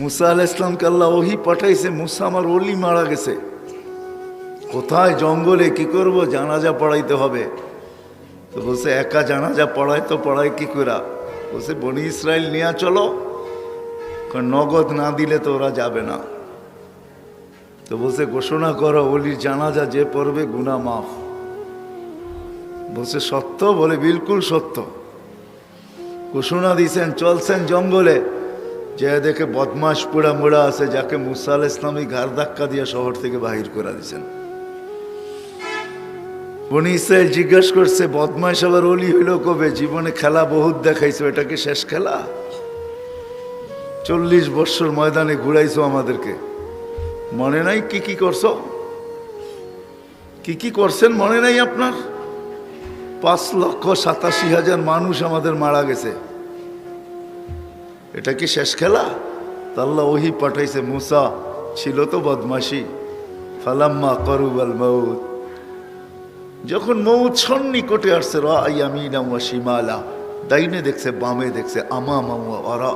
মুসা আল ইসলামকে আল্লাহ ওহি পাঠাইছে, মুসা আমার অলি মারা গেছে। কোথায় জঙ্গলে কি করব? জানাজা পড়াইতে হবে। তো বলছে, একা জানাজা পড়াই তো পড়াই কি করা বলছে, বনি ইসরায়েল নিয়ে চলো, কারণ নগদ না দিলে তো ওরা যাবে না। তো বলছে, ঘোষণা করো অলির জানাজা যে পড়বে গুনা মাফ। বলছে, সত্য? বলে, বিলকুল সত্য। ঘোষণা দিয়েছেন চলছেন জঙ্গলে। যে দেখে বদমাস পোড়া মোড়া আছে, যাকে মুসা আল ইসলামী ঘাড় ধাক্কা দিয়ে শহর থেকে বাহির করে দিয়েছেন। বনি ইসরায়েল জিজ্ঞাসা করছে বদমাস আবার অলি হইল কবে? জীবনে খেলা বহুত দেখাইছো, এটা কি শেষ খেলা? চল্লিশ বৎসর ময়দানে ঘুরাইছো আমাদেরকে। মনে নাই কি কি করছ? কি কি করছেন মনে নাই আপনার? পাঁচ লক্ষ সাতাশি হাজার মানুষ আমাদের মারা গেছে। এটা কি শেষ খেলা? তাল্লা ওহি পাঠাইছে, মুসা, ছিল তো বদমাসি ফালাম্মা করুবাল মৌত। যখন মৌত সন্নিকটে আসছে রামিনা শিমালা। ডাইনে দেখছে, বামে দেখছে আমা মামা অরা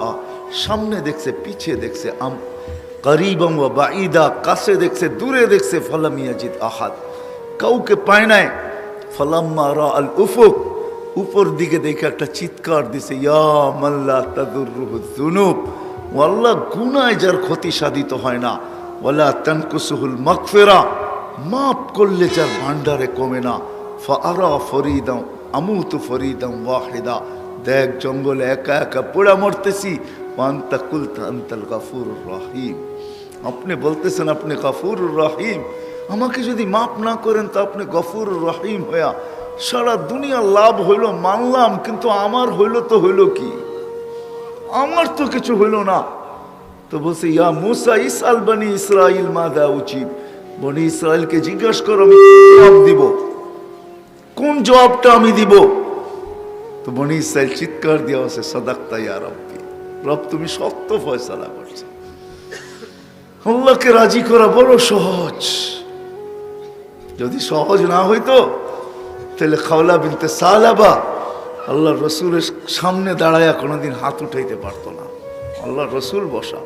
সামনে দেখছে, পিছে দেখছে, আম করিবম বাঈদা। কাছে দেখছে, দূরে দেখছে ফলামিয়াজিদ আহাদ। কাউকে পায় নাই। ফলাম্মা রা আল উফুক। উপর দিকে দেখে একটা চিৎকার দিছে, ইয়া মাল্লা তাদুররুহু যুনুব। ওয়াল্লাহ গুনায় যার ক্ষতি সাধিত হয় না। ওয়ালা তানকুসুহুল মাগফিরা। মাফ করলে যার ভান্ডারে কমে না। ফারা ফরিদাম আমুতু ফরিদাম ওয়াহিদা। দেখ, জঙ্গলে একা একা পোড়া মরতেছি। পান্তা কুলতা আন্তাল গাফুর রহিম। আপনি বলতেছেন আপনি গাফুর রহিম। আমাকে যদি মাফ না করেন তো আপনি গফুর রহিম হইয়া সারা দুনিয়া লাভ হইল, মানলাম, কিন্তু আমার হইল তো হইল কি? আমার তো কিছু হইল না। তো বলছে, ইয়া মুসা ইসাল বনি ইসরাইল মা দা উচিত বনি ইসরায়েলকে জিজ্ঞেস করো, আমি জবাব দিব? কোন জবাবটা আমি দিব? তো বনি ইসরায়েল চিৎকার দেওয়া আছে সদাক্তা ইয়া রব্বি, রব তুমি সত্য ফয়সালা করছ। আল্লাহকে রাজি করা বড় সহজ। যদি সহজ না হইতো তাহলে খাওলা বিনতে সালাবা। আল্লাহ রসুলের সামনে দাঁড়ায়া কোনোদিন হাত উঠাইতে পারতো না। আল্লাহ রসুল বসা।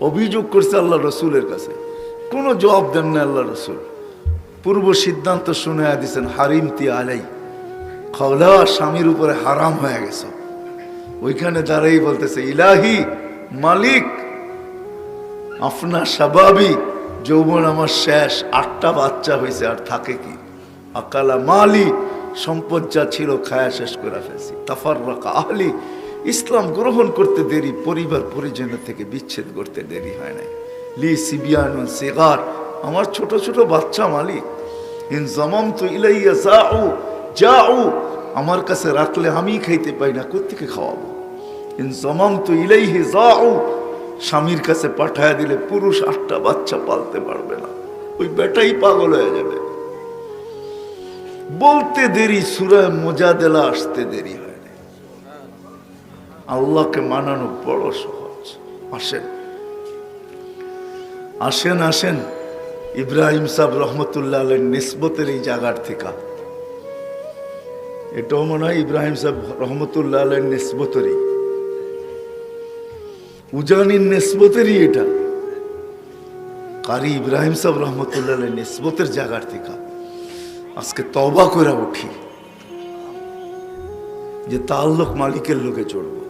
অভিযোগ করছে আল্লাহ রসুলের কাছে। কোনো জবাব দেন না আল্লাহ রসুল। পূর্ব সিদ্ধান্ত শুনে দিছেন, হারিম তি আলাই। খাওলা স্বামীর উপরে হারাম হয়ে গেছে। ওইখানে দাঁড়াই বলতেছে, ইলাহি মালিক, আপনার স্বাভাবিক যৌবন আমার শেষ। আটটা বাচ্চা হয়েছে আর থাকে কি? আকালা মালি, সম্পদ যা ছিল খায়া শেষ করে ফেলছি। তাফার রাখা আহলি, ইসলাম গ্রহণ করতে দেরি, পরিবার পরিজনের থেকে বিচ্ছেদ করতে দেরি হয় নাই। লি সিবিয়ান সেগার, আমার ছোট ছোট বাচ্চা মালিক। ইন জমাম তো ইলাইয়া যাও যাও আমার কাছে রাখলে আমি খাইতে পাই না কোথেকে খাওয়াবো? ইন জমাম তো ইলাইহি যাও স্বামীর কাছে পাঠায় দিলে পুরুষ আটটা বাচ্চা পালতে পারবে না। ওই বেটাই পাগল হয়ে যাবে। বলতে দেরি সুরায় মোজাদেলা আসতে দেরি হয় আল্লাহকে মানানো বড় সহজ। আসেন। আসেন আসেন। ইব্রাহিম সাহেব রহমতুল্লাহ নিসবতের এই জায়গার থেকে। এটাও মনে হয় ইব্রাহিম সাহেব রহমতুল্লাহ আলের নিসবতেরই। উজানির নেসবতেরই এটা। কারি ইব্রাহিম সাহেব রহমতুল্লাহ নিসবতের জায়গার থেকে। আজকে তবা করে উঠি। যে তাল্লুক মালিকের লোকে চড়ব।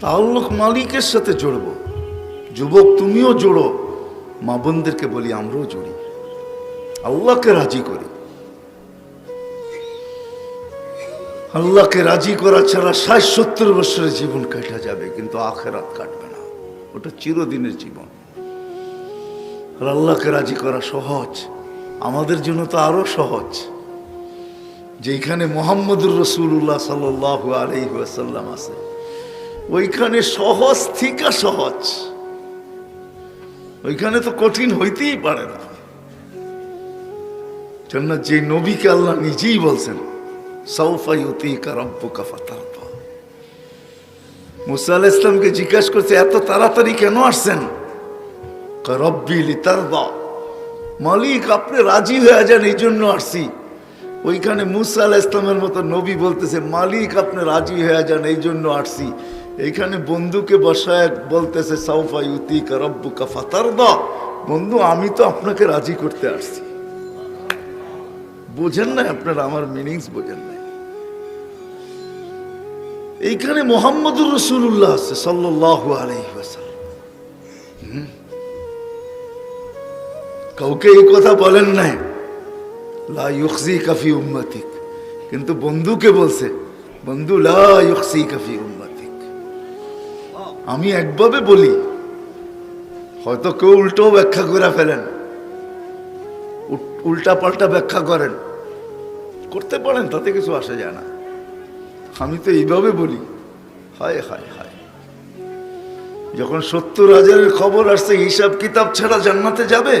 তাল্লুক মালিকের সাথে জড়ব যুবক তুমিও জোড়ো, মা বোনদেরকে বলি আমরাও জড়ি। আল্লাহকে রাজি করি। আল্লাহকে রাজি করা ছাড়া ষাট সত্তর বছরের জীবন কাটা যাবে, কিন্তু আখেরাত কাটবে না। ওটা চিরদিনের জীবন। আর আল্লাহকে রাজি করা সহজ। আমাদের জন্য তো আরও সহজ। যেখানে মোহাম্মদুর রসুল্লাহ সাল আলহিহাসাল্লাম আছে, ওইখানে সহজ থিকা সহজ। ওইখানে তো কঠিন হইতেই পারে না। কেননা যে নবীকে আল্লাহ নিজেই বলছেন মুসা আল ইসলামকে জিজ্ঞাসা করছে, এত তাড়াতাড়ি কেন আসছেন? রব্বিলি তার মালিক, আপনি রাজি হয়ে যান, এই জন্য আসছি। ওইখানে মুসা আল ইসলামের মতো নবী বলতেছে, মালিক, আপনি রাজি হয়ে যান, এই জন্য আসছি। এইখানে বন্ধুকে বসায় বলতেছে, সাউফা ইউতি রব্বুকা ফাতার দা বন্ধু, আমি তো আপনাকে রাজি করতে আসছি। বোঝেন না আপনারা, আমার মিনিংস বোঝেন না এইখানে মোহাম্মদুর রসুল্লাহ আছে সাল্লাহ আলহিহাসাল্লাম কাউকে এই কথা বলেন নাই। লা কাফি উম্মাতিক। কিন্তু বন্ধুকে বলছে, বন্ধু, লা কাফি উম্মাতিক। আমি একভাবে বলি, হয়তো কেউ উল্টো ব্যাখ্যা করে ফেলেন উল্টা পাল্টা ব্যাখ্যা করেন। করতে পারেন, তাতে কিছু আসা যায় না। আমি তো এইভাবে বলি, হায় হায় হায়। যখন সত্তর হাজারের খবর আসছে হিসাব কিতাব ছাড়া জান্নাতে যাবে?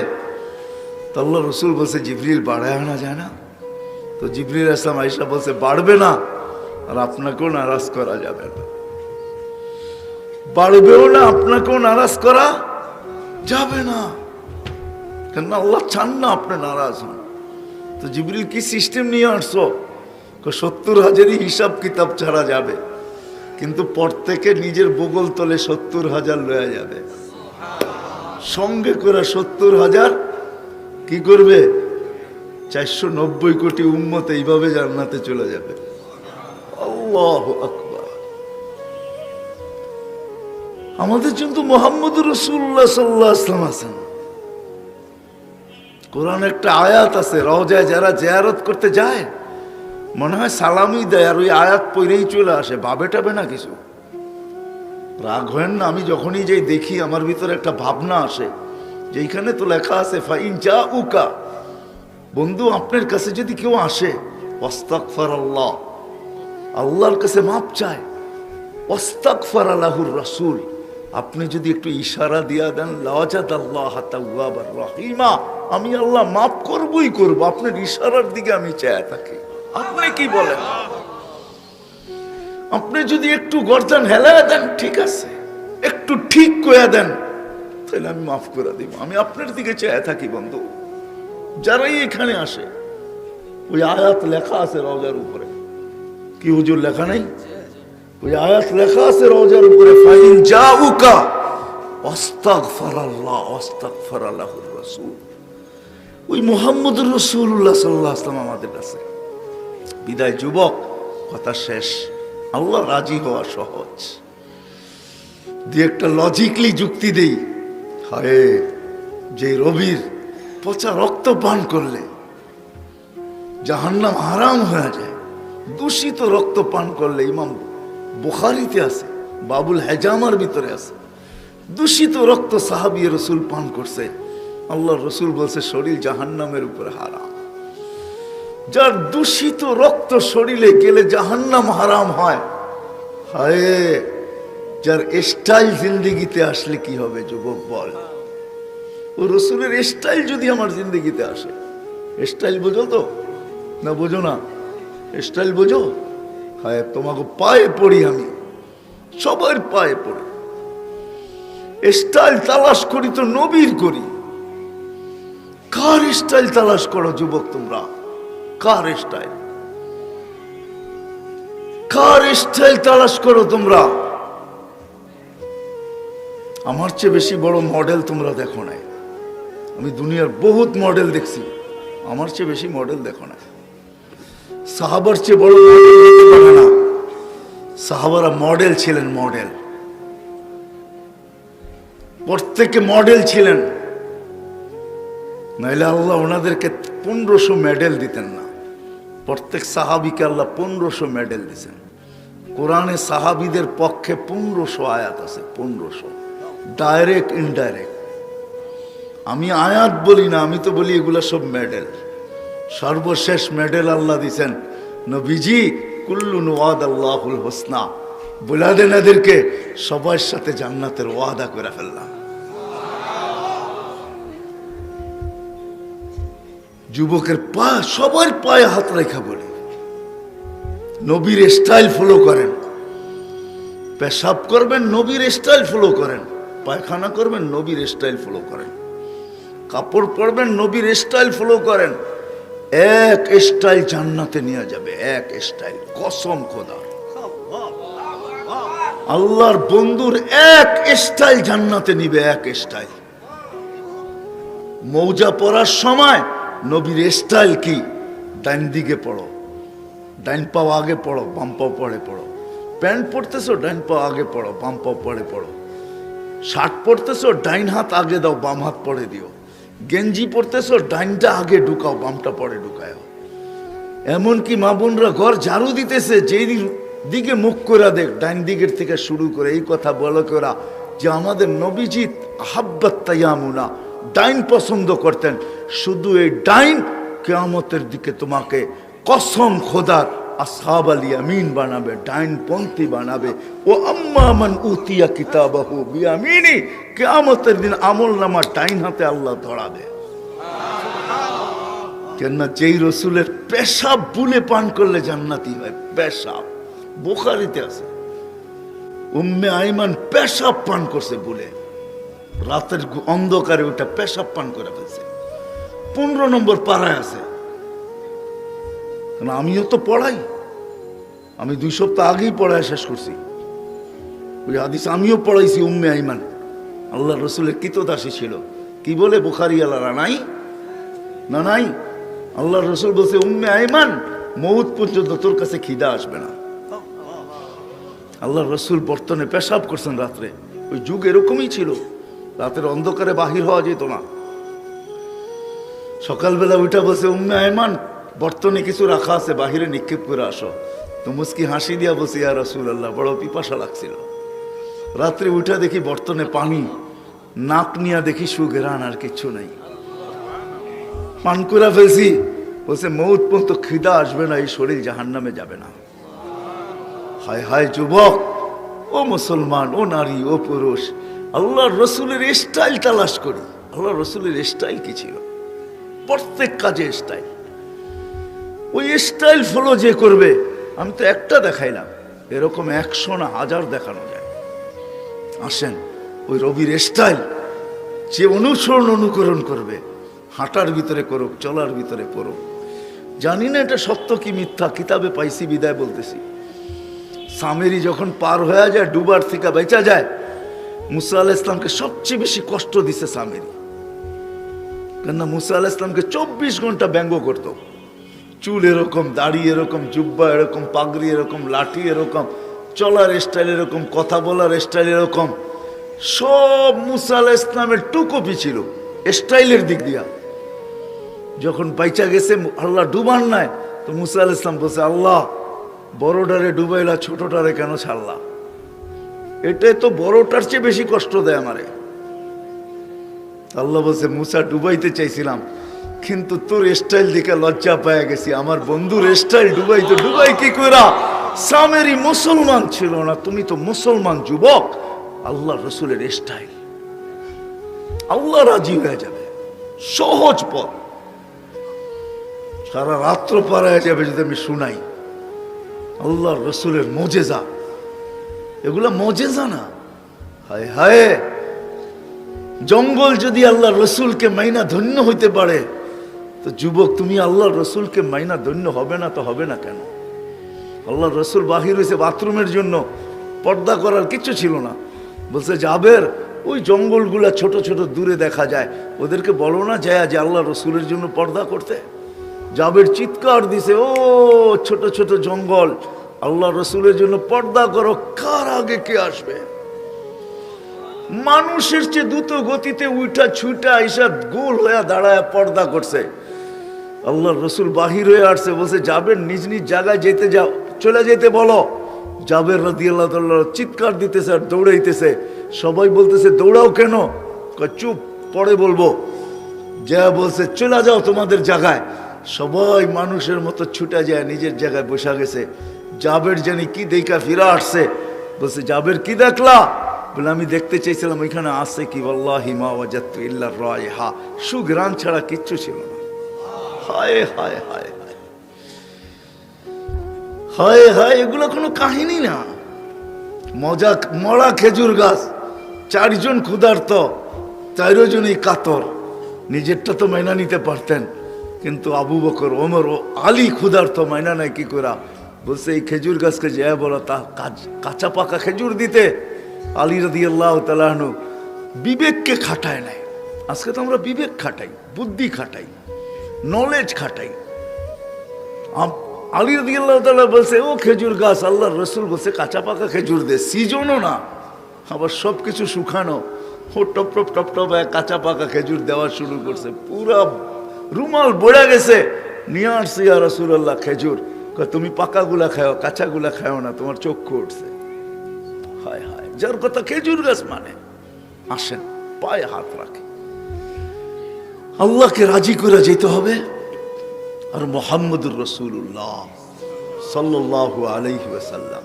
তো আল্লাহ রসুল বলছে, জিবরিল বাড়ায় আনা যায় না। তো জিবরিল আসলাম আইসা বলছে, বাড়বে না, আর আপনাকেও নারাজ করা যাবে না। বাড়বেও না, আপনাকেও নারাজ করা যাবে না। কেন আল্লাহ চান না আপনি নারাজ হন। তো জিবরিল কি সিস্টেম নিয়ে আসছো? সত্তর হাজারই হিসাব কিতাব ছাড়া যাবে, কিন্তু পর থেকে নিজের বগল তলে সত্তর হাজার লয়া যাবে। সঙ্গে করে সত্তর হাজার কি করবে? চারশো নব্বই কোটি উম্মত এইভাবে জান্নাতে চলে যাবে। আল্লাহ আমাদের কিন্তু মোহাম্মদ রসুল্লাহ সাল্লাহ আসলাম আছেন। কোরআন একটা আয়াত আছে, রওজায় যারা জেয়ারত করতে যায়, মনে হয় সালামই দেয়, আর ওই আয়াত পইরেই চলে আসে বাবে টাবে না কিছু। রাগ হয় না, আমি যখনই যাই দেখি, আমার ভিতরে একটা ভাবনা আসে। যেইখানে তো লেখা আছে, ফাইন যা উকা বন্ধু, আপনার কাছে যদি কেউ আসে ওস্তাকফার আল্লাহ আল্লাহর কাছে মাপ চায় ওস্তাকফার আল্লাহুর রাসূল। আপনি যদি একটু ইশারা দিয়া দেন লাজাদ আল্লাহ রহিমা। আমি আল্লাহ মাফ করবই করব, আপনার ইশারার দিকে আমি চায় থাকি। আপনি কি বলেন? আপনি যদি একটু গর্দান হেলা দেন, ঠিক আছে। একটু ঠিক করে দেন তাহলে আমি মাফ করে দিব। আমি আপনার দিকে চেয়ে থাকি, বন্ধু। যারাই এখানে আসে, ওই আয়াত লেখা আছে রওজার উপরে। কি হুজুর লেখা নাই? ওই আয়াত লেখা আছে রওজার উপরে। ফাইন অস্তাগফার রাসূল। ওই আলাইহি ওয়াসাল্লাম আমাদের কাছে। বিদায়, যুবক, কথা শেষ। আল্লাহ রাজি হওয়া সহজ। দিয়ে একটা লজিকলি যুক্তি দেই। হায়, যে রবির পচা রক্ত পান করলে জাহান্নাম হারাম হয়ে যায়। দূষিত রক্ত পান করলে ইমাম বুখারিতে আছে, বাবুল হেজামার ভিতরে আছে। দূষিত রক্ত সাহাবি রসুল পান করছে। আল্লাহ রসুল বলছে, শরীর জাহান্নামের উপরে হারাম। যার দূষিত রক্ত শরীরে গেলে জাহান্নাম হারাম হয়, হায় যার স্টাইল জিন্দিগিতে আসলে কি হবে, যুবক বল? ও রসুলের স্টাইল যদি আমার জিন্দিগিতে আসে স্টাইল বোঝো তো? না বোঝো না? স্টাইল বোঝো? হায়, তোমাকে পায়ে পড়ি আমি। সবার পায়ে পড়ি। স্টাইল তালাশ করি তো নবীর করি। কার স্টাইল তালাশ করো যুবক তোমরা? কার স্টাইল কার স্টাইল তালাশ করো তোমরা? আমার চেয়ে বেশি বড় মডেল তোমরা দেখো নাই। আমি দুনিয়ার বহুত মডেল দেখছি। আমার চেয়ে বেশি মডেল দেখো না সাহাবার চেয়ে বড় মডেল না। সাহাবারা মডেল ছিলেন মডেল প্রত্যেকে মডেল ছিলেন। নাইলে আল্লাহ ওনাদেরকে পনেরোশো মেডেল দিতেন না। প্রত্যেক সাহাবিকে আল্লাহ পনেরোশো মেডেল দিতেন কোরআনে সাহাবিদের পক্ষে পনেরোশো আয়াত আছে, পনেরোশো। ডাইরেক্ট ইনডাইরেক্ট আমি আয়াত বলি না, আমি তো বলি এগুলা সব মেডেল সর্বশেষ মেডেল আল্লাহ দিছেন। নবীজি, কুল্লুন ওয়াদ আল্লাহুল হোসনা। বলে দেন এদেরকে, সবার সাথে জান্নাতের ওয়াদা করে ফেললাম। যুবকের পা, সবার পায়ে হাত রেখা বলি। নবীর স্টাইল ফলো করেন। পেশাব করবেন, নবীর স্টাইল ফলো করেন। পায়খানা করবেন, নবীর স্টাইল ফলো করেন। কাপড় পরবেন, নবীর স্টাইল ফলো করেন। এক স্টাইল জান্নাতে নিয়ে যাবে, এক স্টাইল কসম খোদা। আল্লাহর বন্ধুর এক স্টাইল জান্নাতে নিবে, এক স্টাইল মৌজা পড়ার সময় নবীর স্টাইল কি? ডাইন দিকে পড়ো। ডাইন পাও আগে পড়ো, বাম পাও পরে পড়ো। প্যান্ট পরতেছো, ডাইন পাও আগে পড়ো, বাম পাও পরে পড়ো। শার্ট পরতেছো, ডাইন হাত আগে দাও, বাম হাত পরে দিও। গেঞ্জি পরতেছো, ডাইনটা আগে ঢুকাও, বামটা পরে ঢুকাও এমনকি মা বোনরা ঘর ঝাড়ু দিতেছে, যেই দিকে মুখ করে দেখ, ডাইন দিকের থেকে শুরু করে এই কথা বলো করা যে আমাদের নবীজিৎ আহাব্বাত তাইয়ামুনা ডাইন পছন্দ করতেন। শুধু এই ডাইন কেয়ামতের দিকে তোমাকে কসম খোদার আসহাব আল ইয়ামিন বানাবে, ডাইন পন্থী বানাবে। ও আম্মা মান উতিয়া কিতাবাহু বিয়ামিনি, কেয়ামতের দিন আমল নামা ডাইন হাতে আল্লাহ ধরাবে। কেননা যেই রসুলের পেশাব বুলে পান করলে জান্নাতি হয়, পেশাব। বোখারিতে আছে। উম্মে আইমান পেশাব পান করছে বলে রাতের অন্ধকারে ওটা পেশাব পান করে ফেলছে। পনেরো নম্বর পাড়ায় আছে। কারণ আমিও তো পড়াই। আমি দুই সপ্তাহ আগেই পড়ায় শেষ করছি। ওই হাদিস আমিও পড়াইছি, উম্মে আইমান। আল্লাহ রসুলের কিতদাসী ছিল। কি বলে বুখারি আল্লাহ নাই, না, নাই। আল্লাহ রসুল বলছে, উম্মে আইমান, মৌত পর্যন্ত তোর কাছে খিদা আসবে না। আল্লাহ রসুল বর্তনে পেশাব করছেন রাত্রে। ওই যুগ এরকমই ছিল। রাতের অন্ধকারে বাহির হওয়া যেত না। সকালবেলা উঠা বসে উম্মে আয়মান বর্তনে কিছু রাখা আছে, বাহিরে নিক্ষেপ করে আসো। তো মুস্কি হাসি দিয়া বসে ইয়া রসুল আল্লাহ বড় পিপাসা লাগছিল। রাত্রে উঠা দেখি বর্তনে পানি, নাক নিয়া দেখি সুগেরান আর কিছু নাই। পান করে ফেলছি, বলছে, মৌত পর্যন্ত খিদা আসবে না, এই শরীর জাহান নামে যাবে না। হায় হায় যুবক, ও মুসলমান, ও নারী, ও পুরুষ আল্লাহ রসুলের স্টাইল তালাশ করি। আল্লাহ রসুলের স্টাইল কি ছিল? প্রত্যেক কাজে স্টাইল ওই স্টাইল ফলো যে করবে, আমি তো একটা দেখাইলাম। এরকম একশো না হাজার দেখানো যায়। আসেন, ওই রবির স্টাইল যে অনুসরণ অনুকরণ করবে, হাঁটার ভিতরে করুক, চলার ভিতরে করুক জানি না এটা সত্য কি মিথ্যা, কিতাবে পাইছি, বিদায় বলতেছি। সামেরি যখন পার হয়ে যায়, ডুবার থেকে বেচা যায়, মুসা আল্লাহ ইসলামকে সবচেয়ে বেশি কষ্ট দিছে সামেরি কেননা মুসা আল্লাহ ইসলামকে চব্বিশ ঘণ্টা ব্যঙ্গ করত। চুল এরকম, দাড়ি এরকম, জুব্বা এরকম, পাগড়ি এরকম, লাঠি এরকম, চলার স্টাইল এরকম, কথা বলার স্টাইল এরকম, সব মুসা আল্লাহ ইসলামের টুকপি ছিল স্টাইলের দিক দিয়া। যখন বাইচা গেছে, আল্লাহ ডুবান নাই, তো মুসা ইসলাম বলছে, আল্লাহ, বড়টারে ডুবাইলা, ছোটটারে কেন ছাড়লা? এটাই তো বড়টার চেয়ে বেশি কষ্ট দেয় আমারে। আল্লাহ বলছে, মুসা, ডুবাইতে চাইছিলাম কিন্তু তোর স্টাইল দেখে লজ্জা পায়া গেছি। আমার বন্ধুর স্টাইল ডুবাই তো ডুবাই কি কইরা? সামেরি মুসলমান ছিল না, তুমি তো মুসলমান যুবক। আল্লাহ রসুলের স্টাইল আল্লাহ রাজি হয়ে যাবে। সহজ পথ। সারা রাত্র পারায় যাবে যদি আমি শুনাই। আল্লাহ রসুলের মজেজা। এগুলা মজেজা না। হায় হায়। জঙ্গল যদি আল্লাহ রসুলকে মাইনা ধন্য হইতে পারে তো যুবক, তুমি আল্লাহ রসুলকে মাইনা ধন্য হবে না তো হবে না কেন? আল্লাহ রসুল বাহির হয়েছে বাথরুমের জন্য, পর্দা করার কিছু ছিল না। বলছে যাবের ওই জঙ্গলগুলা ছোট ছোট দূরে দেখা যায়। ওদেরকে বলো না যায় যে আল্লাহ রসুলের জন্য পর্দা করতে? জাবের চিৎকার দিছে, ও, ছোট ছোট জঙ্গল আল্লাহ রসুলের জন্য পর্দা করো, কার আগে কে আসবে? মানুষের চেয়ে দ্রুত গতিতে উঠা ছুটা এইসব গোল হয়ে দাঁড়ায় পর্দা করছে। আল্লাহ রসুল বাহির হয়ে আসছে, বলছে যাবের নিজ নিজ জায়গায় যেতে যাও, চলে যেতে বলো। জাবের রাদি আল্লাহ চিৎকার দিতেছে আর দৌড়াইতেছে। সবাই বলতেছে, দৌড়াও কেন? চুপ, পরে বলব। যা বলছে, চলে যাও তোমাদের জায়গায়। সবাই মানুষের মতো ছুটা যায়, নিজের জায়গায় বসা গেছে। জাবের জানি কি দেখা ফিরে আসছে। বলছে, জাবের কি দেখলা? বলে, আমি দেখতে চাইছিলাম ওইখানে আছে কি? বল্লাহি মা ওয়াজাত্তু ইল্লা রায় হা সুগ্রান ছাড়া কিচ্ছু ছিল না। হায় হায় এগুলো কোনো কাহিনী না। মজা মরা খেজুর গাছ, চারজন ক্ষুধার্ত চারজনই কাতর। নিজেরটা তো মাইনা নিতে পারতেন, কিন্তু আবু বকর, ওমর ও আলী ক্ষুধার্ত, মাইনা নাই কি করা বলছে, এই খেজুর গাছকে যে বলো তা কাঁচা পাকা খেজুর দিতে? আলী রাদি আল্লাহ তালাহনু বিবেককে খাটায় নাই। আজকে তো আমরা বিবেক খাটাই, বুদ্ধি খাটাই। নলেজ খাটাই আলী তালা বলছে ও খেজুর গাছ আল্লাহ রসুল বলছে কাঁচা পাকা খেজুর দে, সিজনও না। আবার সব কিছু শুকানো। ও টপ টপ টপ টপ কাঁচা পাকা খেজুর দেওয়া শুরু করছে। পুরা রুমাল বড়া গেছে। নিয়ে আসছি আর রসুল্লাহ খেজুর। তুমি পাকাগুলা খাও কাঁচাগুলা খাও না, তোমার চক্ষু উঠছে। হায় হায়, যার কথা খেজুর গাছ মানে আসেন, পায়ে হাত রাখে আল্লাহকে রাজি করে যেতে হবে। আর মোহাম্মদুর রসুল্লাহ সাল্লাহ আলাইহি ওয়াসাল্লাম।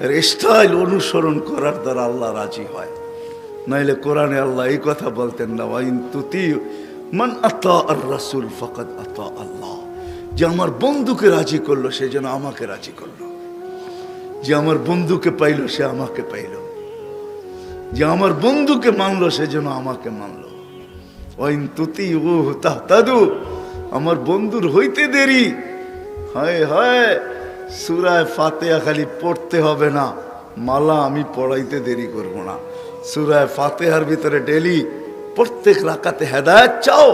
এর স্টাইল অনুসরণ করার দ্বারা আল্লাহ রাজি হয়। নাইলে কোরআনে আল্লাহ এই কথা বলতেন না, ওয়াইন তুতি মান আতা আর রাসুল ফকত আতা আল্লাহ। যে আমার বন্ধুকে রাজি করল, সে যেন আমাকে রাজি করল। যে আমার বন্ধুকে পাইলো, সে আমাকে পাইলো। যে আমার বন্ধুকে মানলো, সে যেন আমাকে মানলো। ওয়াইন তুতি ও আমার বন্ধুর হইতে দেরি। হায় হায়, সুরায় ফাতেহা খালি পড়তে হবে না। মালা আমি পড়াইতে দেরি করব না। সুরায় ফাতেহার ভিতরে ডেলি প্রত্যেক রাকাতে হেদায়েত চাও।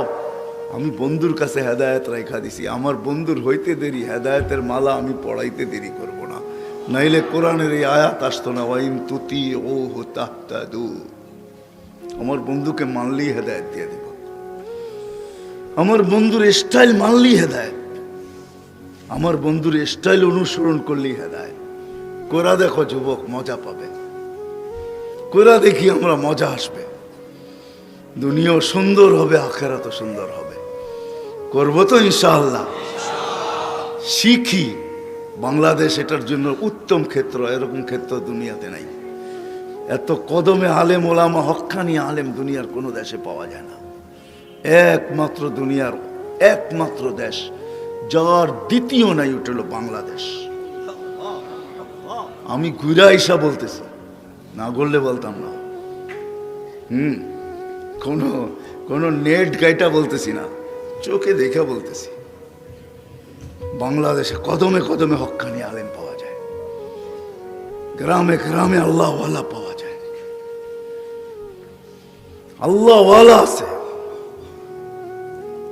আমি বন্ধুর কাছে হেদায়েত রেখা দিছি। আমার বন্ধুর হইতে দেরি, হেদায়তের মালা আমি পড়াইতে দেরি করব না। নাইলে কোরআনের এই আয়াত আসতো না, ওয়াইন তুতি ও তাহতাদু আমার বন্ধুকে মানলেই হেদায়েত দিয়ে দিব। আমার বন্ধুর স্টাইল মানলেই হেদায়েত। আমার বন্ধুর স্টাইল অনুসরণ করলেই হেদায়েত। কোরা দেখো যুবক, মজা পাবে। কোরা দেখি আমরা মজা আসবে। দুনিয়াও সুন্দর হবে আখেরা তো সুন্দর হবে। করব তো ইনশাআল্লাহ। শিখি। বাংলাদেশ এটার জন্য উত্তম ক্ষেত্র, এরকম ক্ষেত্র দুনিয়াতে নাই। এত কদমে আলেম ওলামা হক্কানি আলেম দুনিয়ার কোনো দেশে পাওয়া যায় না। একমাত্র দুনিয়ার, একমাত্র দেশ, যার দ্বিতীয় নাই উঠল বাংলাদেশ। আমি ঘুরা ইসা বলতেছি, না করলে বলতাম না। হুম, কোনো কোনো নেট গাইটা বলতেছি না, চোখে দেখে বলতেছি। বাংলাদেশে কদমে কদমে হক্কানি আলেম পাওয়া যায়। গ্রামে গ্রামে আল্লাহওয়ালা পাওয়া যায়। আল্লাহওয়ালা আছে।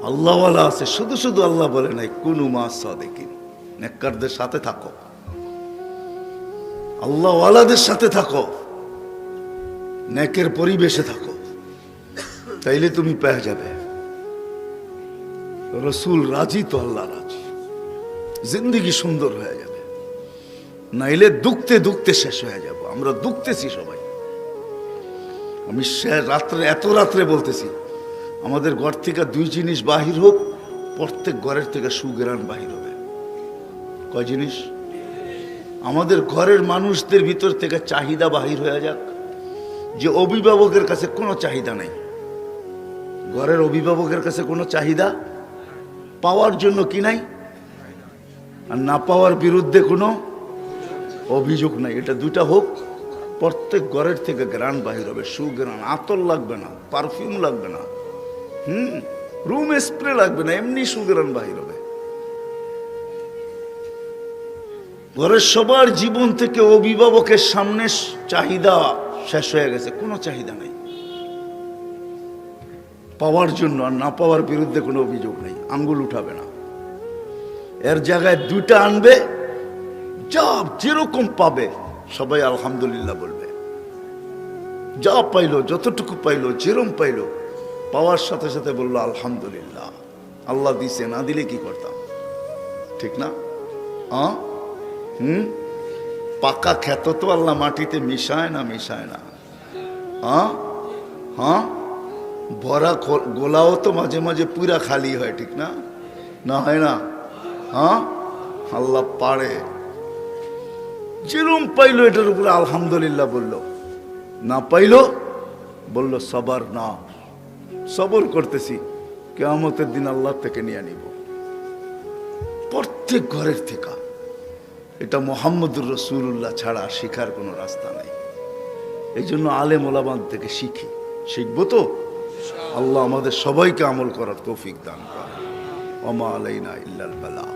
আল্লাহওয়ালা আছে, শুধু শুধু আল্লাহ বলে নাই, কুনু মা সাদেকিন। নেককারদের সাথে থাকো। আল্লাহওয়ালাদের সাথে থাকো। নেকের পরিবেশে থাকো। তাইলে তুমি পেয়ে যাবে। রসুল রাজি তো আল্লাহ রাজি। জিন্দগি সুন্দর হয়ে যাবে। নাইলে দুঃখতে দুঃখতে শেষ হয়ে যাব। আমরা দুঃখতেছি সবাই। আমি সে- রাত্রে, এত রাত্রে বলতেছি আমাদের ঘর থেকে দুই জিনিস বাহির হোক, প্রত্যেক ঘরের থেকে সুগেরান বাহির হবে। কয় জিনিস? আমাদের ঘরের মানুষদের ভিতর থেকে চাহিদা বাহির হয়ে যাক। যে অভিভাবকের কাছে কোনো চাহিদা নেই। ঘরের অভিভাবকের কাছে কোনো চাহিদা পাওয়ার জন্য কি নাই? আর না পাওয়ার বিরুদ্ধে কোনো অভিযোগ নাই। এটা দুটা হোক, প্রত্যেক ঘরের থেকে গ্রান বাহির হবে। সুগ্রান, আতর লাগবে না, পারফিউম লাগবে না। হুম রুম স্প্রে লাগবে না, এমনি সুগ্রান বাহির হবে। ঘরের সবার জীবন থেকে অভিভাবকের সামনে চাহিদা শেষ হয়ে গেছে, কোনো চাহিদা নাই। পাওয়ার জন্য আর না পাওয়ার বিরুদ্ধে কোনো অভিযোগ নেই, আঙ্গুল উঠাবে না। এর জায়গায় দুইটা আনবে, যা যেরকম পাবে, সবাই আলহামদুলিল্লাহ বলবে। যা পাইলো, যতটুকু পাইলো, যেরম পাইলো পাওয়ার সাথে সাথে বলল, আলহামদুলিল্লাহ, আল্লাহ দিছে, না দিলে কি করতাম? ঠিক না? হুম? পাকা ক্ষেত তো আল্লাহ মাটিতে মিশায় না মিশায় না। হ্যাঁ ভরা গোলাও তো মাঝে মাঝে পুরা খালি হয়, ঠিক না? না হয় না? হ্যাঁ আল্লাহ পারে। যেরম পাইলো, এটার উপরে আলহামদুলিল্লাহ বলল। না পাইলো, বলল, সবার না সবর করতেছি, কেয়ামতের দিন আল্লাহ থেকে নিয়ে নিব। প্রত্যেক ঘরের থেকে। এটা মোহাম্মদুর রসুল্লাহ ছাড়া শেখার কোনো রাস্তা নাই। এই জন্য আলেম মোলাবান থেকে শিখি। শিখব তো? আল্লাহ আমাদের সবাইকে আমল করার তৌফিক দান করে অমা আলাইনা ইল্লাল বালা।